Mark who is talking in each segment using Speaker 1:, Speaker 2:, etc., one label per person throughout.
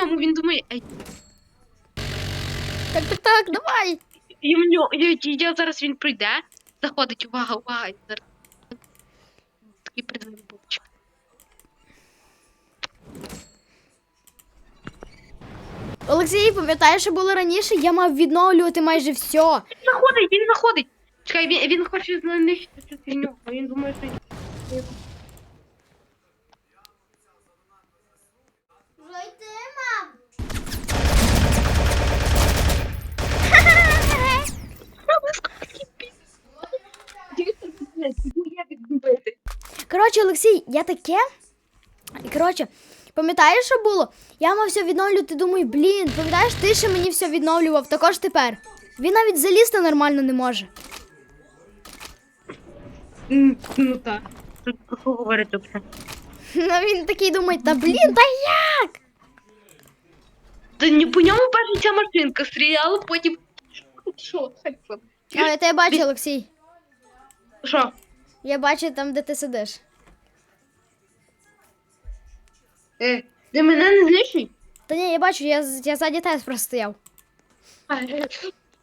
Speaker 1: ньому, він думає, ей,
Speaker 2: Так, так, так, давай.
Speaker 1: і в нього, я, я зараз він прийде, заходить, увага, увага, і зараз. Такий придивний бубчик.
Speaker 2: Олексій, пам'ятаєш, що було раніше? Я мав відновлювати майже все.
Speaker 1: Він заходить, він заходить. Чекай, він, він хоче знищити цю фігню, а він думає, що... Я відбити.
Speaker 2: Коротше, Олексій, я таке. І коротше, пам'ятаєш, що було? Я мав все відновлювати, думаю, блін, пам'ятаєш, ти ще мені все відновлював, також тепер. Він навіть залізти нормально не може.
Speaker 1: М, Ну так. Тут що говорити вже?
Speaker 2: Ну він такий думає, та блін, та як?
Speaker 1: Та ні, по ньому перша ця машинка стріляла, потім. Що? Що?
Speaker 2: Я тебе бачу, Олексій.
Speaker 1: Що?
Speaker 2: Я бачу там, де ти сидиш.
Speaker 1: Е, ти мене не знищуй?
Speaker 2: Та ні, я бачу, я, з- я ззаді тебе просто стояв.
Speaker 1: Е,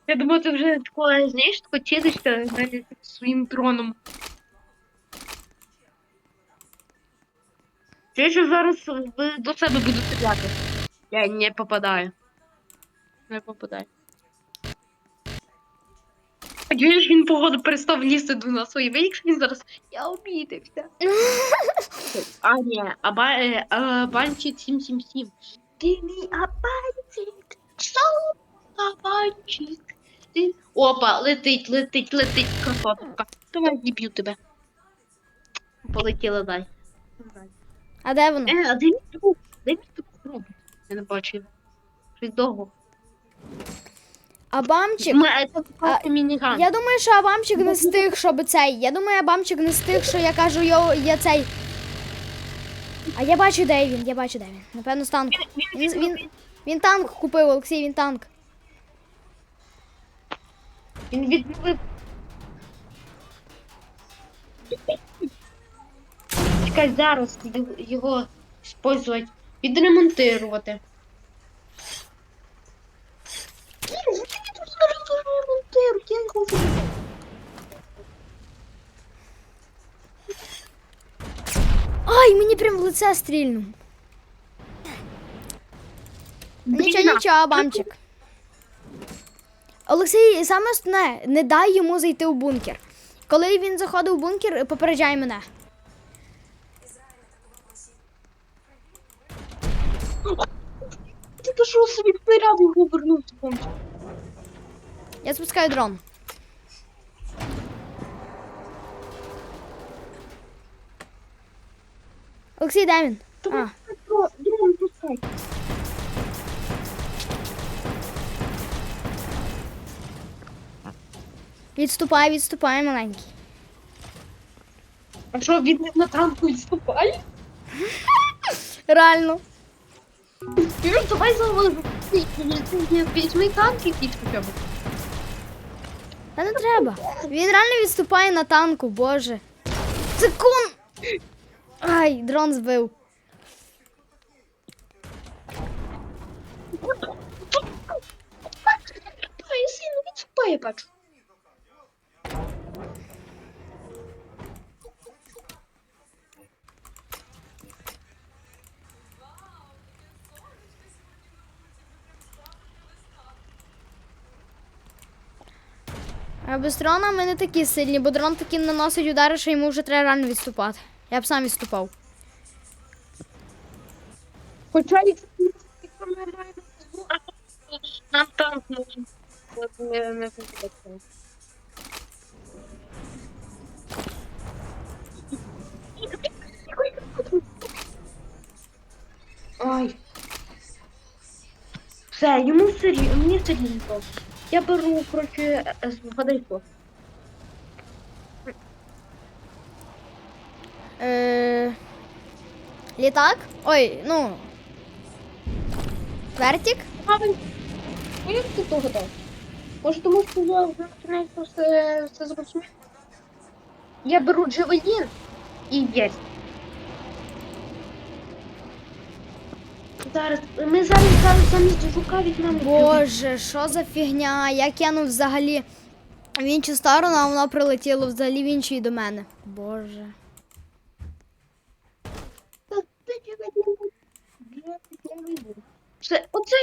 Speaker 1: Я думаю, ти вже такого знаєш, тако цілишся знаєш, своїм троном. Я ще зараз е, до себе буду стріляти. Я не попадаю. Не попадаю. Надіюсь, він погоду перестав лізти до нас. Ой, якщо він зараз. Я обідався. А, ні, а, ба, е, а банчик 777. Ти мій абанчик. Що? Абанчик. Ти... Опа, летить, летить, летить красотка. Давай діб'ю тебе. Полетіла дай.
Speaker 2: А де воно?
Speaker 1: Е, а де мій труп? Де мій труп? Я не бачу. його. Щось довго.
Speaker 2: А бамчик.
Speaker 1: Ми, це
Speaker 2: А,
Speaker 1: мініган.
Speaker 2: Я думаю, що Абамчик не з тих, щоб цей. Я думаю, Абамчик не з тих, що я кажу, йо, я цей. А я бачу, де він, я бачу, де він. Напевно, з танку. Він, він, він танк купив, Олексій, він танк.
Speaker 1: Він відновив. Чекай, зараз його- його спользувати, відремонтувати. Кін, я тут зараз ремонтирую, я не хочу.
Speaker 2: Ай, мені прям в лице стрільнув. Нічого, нічого, Абамчик. Олексій, саме основне, не дай йому зайти в бункер. Коли він заходив в бункер, попереджай мене.
Speaker 1: Ти пішов собі вперед його вернувся.
Speaker 2: Я спускаю дрон. Олексій, де він? А,
Speaker 1: Дрон пускай.
Speaker 2: відступай, відступай, маленький.
Speaker 1: А що, він на танку відступає?
Speaker 2: Реально.
Speaker 1: Вірус, давай заводи. Візьми танк якийсь хоча б.
Speaker 2: Та не треба. Він реально відступає на танку, боже. Це кун. Ай, дрон збив.
Speaker 1: Відступає, бачу.
Speaker 2: А без дрона ми не такі сильні, бо дрон таки наносить удари, що йому вже треба реально відступати. Я б сам відступав.
Speaker 1: Хоча якщо ми маємо нам танк нужен. От не, не конкретно. Ай. Все, йому рівно, мені все. Я беру, коротше, е, згадай що.
Speaker 2: Е... Літак? Ой, ну.
Speaker 1: Ну, як ти дав? Може, тому що я вже починаю все, все зрозуміти? Я беру джевелін і єсть. зараз. Ми зараз зараз замість жука візьмемо.
Speaker 2: Боже, що за фігня? Я кинув взагалі в іншу сторону, а воно прилетіло взагалі в іншу і до мене. Боже.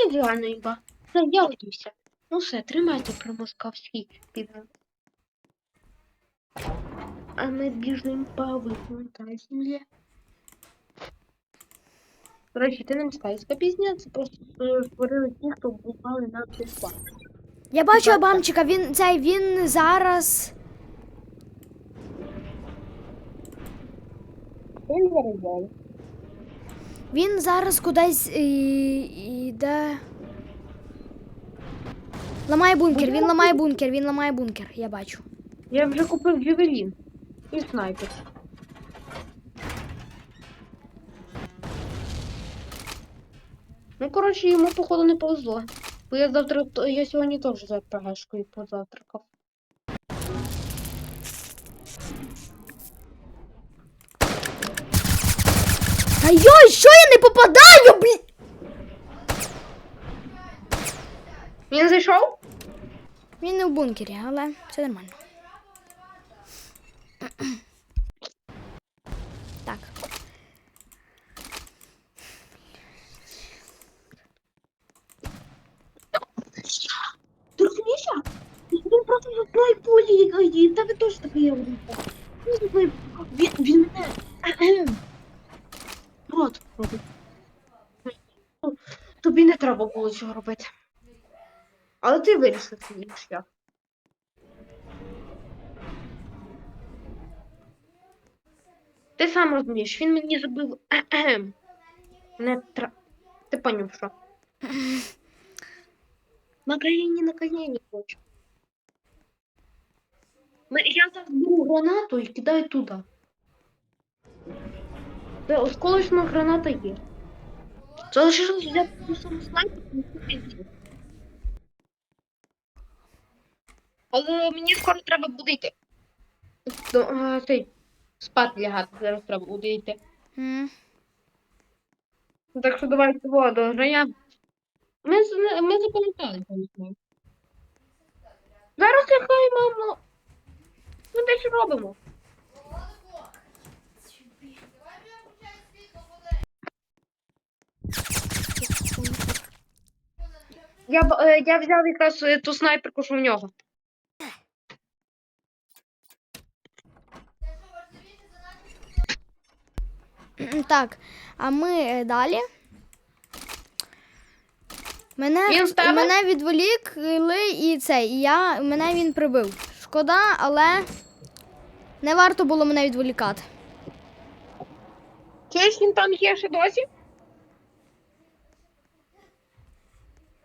Speaker 1: Ідеально іба. Все, я одівся. Ну все, тримайте про московський піде. А ми біжимо по вихнута землі. Короче, ти не міскайська пізня, це просто створили ті, хто бували на післа.
Speaker 2: Я бачу Абамчика, він цей він зараз.
Speaker 1: Він заробляє.
Speaker 2: Він зараз кудись і, іде. Ламає бункер, він ламає бункер, він ламає бункер, я бачу.
Speaker 1: Я вже купив джевелін і снайпер. Ну, коротше, йому, походу, не повезло. Бо я завтра, я сьогодні теж за ПГшкою позавтракав.
Speaker 2: Та йой, що я не попадаю, блін!
Speaker 1: Він зайшов?
Speaker 2: Він не в бункері, але все нормально. Так.
Speaker 1: Торкнися? Він просто за той полі, і та ви теж таке робите. Він за той- Він, він мене... Ну, Тобі не треба було цього робити. Але ти вирішив свій шлях. Ти сам розумієш, він мені ахем. Не тра... Ти поняв, що? На країні на коні хочу. Я зараз беру гранату і кидаю туди. Де осколочна граната є. Залишилось взяти ту саму снайпер і. Але мені скоро треба. До, а, цей, спати лягати, зараз треба буде йти.
Speaker 2: М.
Speaker 1: Так що давай цього до я. Ми, ми запам'ятали, пам'ятаю. Зараз нехай, мамо. Ми десь робимо. Я, б- е, я взяв якраз е, ту снайперку, що в нього.
Speaker 2: Так, а ми е, далі. Мене,
Speaker 1: Він тебе?
Speaker 2: мене відволікли і це, і я, мене він прибив. Шкода, але не варто було мене відволікати.
Speaker 1: Чуєш, він там є ще досі?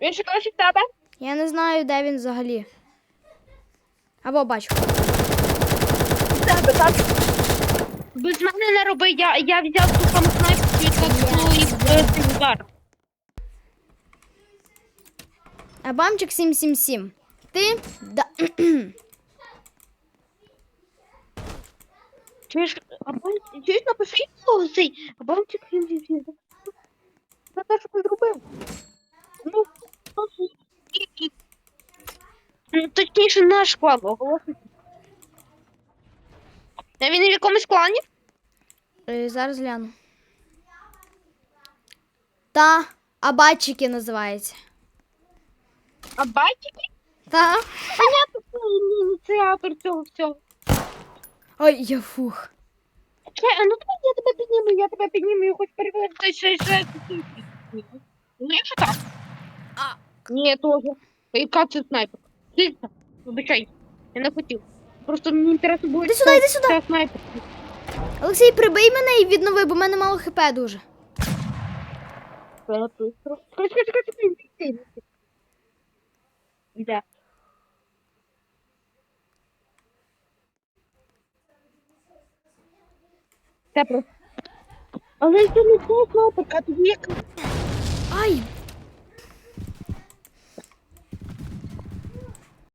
Speaker 1: Він ще досі в тебе?
Speaker 2: Я не знаю, де він взагалі. Або бачу.
Speaker 1: В тебе, так? Без мене не роби, я, я взяв ту яка було і в цей удар.
Speaker 2: Абамчик 777. Ти? Да.
Speaker 1: Чуєш, а бан- чуєш, напиши йому цей, а він- він- за те, що ти зробив. І- і- Ну, точніше, наш клан оголосить. А він в якомусь клані?
Speaker 2: Е, Зараз гляну. Та, абатчики називається.
Speaker 1: А батьки?
Speaker 2: Та.
Speaker 1: Понятно, це ініціатор цього всього.
Speaker 2: Ой, я фух.
Speaker 1: Чекай, а ну давай я тебе підніму, я тебе підніму і хоч перевести ще ще. Ну, якщо так.
Speaker 2: А.
Speaker 1: Ні, теж. Яка це снайпер? Тільки, вибачай, я не хотів. Просто мені інтересно було.
Speaker 2: Іди сюди, іди сюди.
Speaker 1: Це снайпер.
Speaker 2: Олексій, прибий мене і віднови, бо в мене мало хп дуже.
Speaker 1: Чекай, чекай, чекай, чекай, йди, йди. Це просто. Але це не це снайперка, тобі як
Speaker 2: Ай,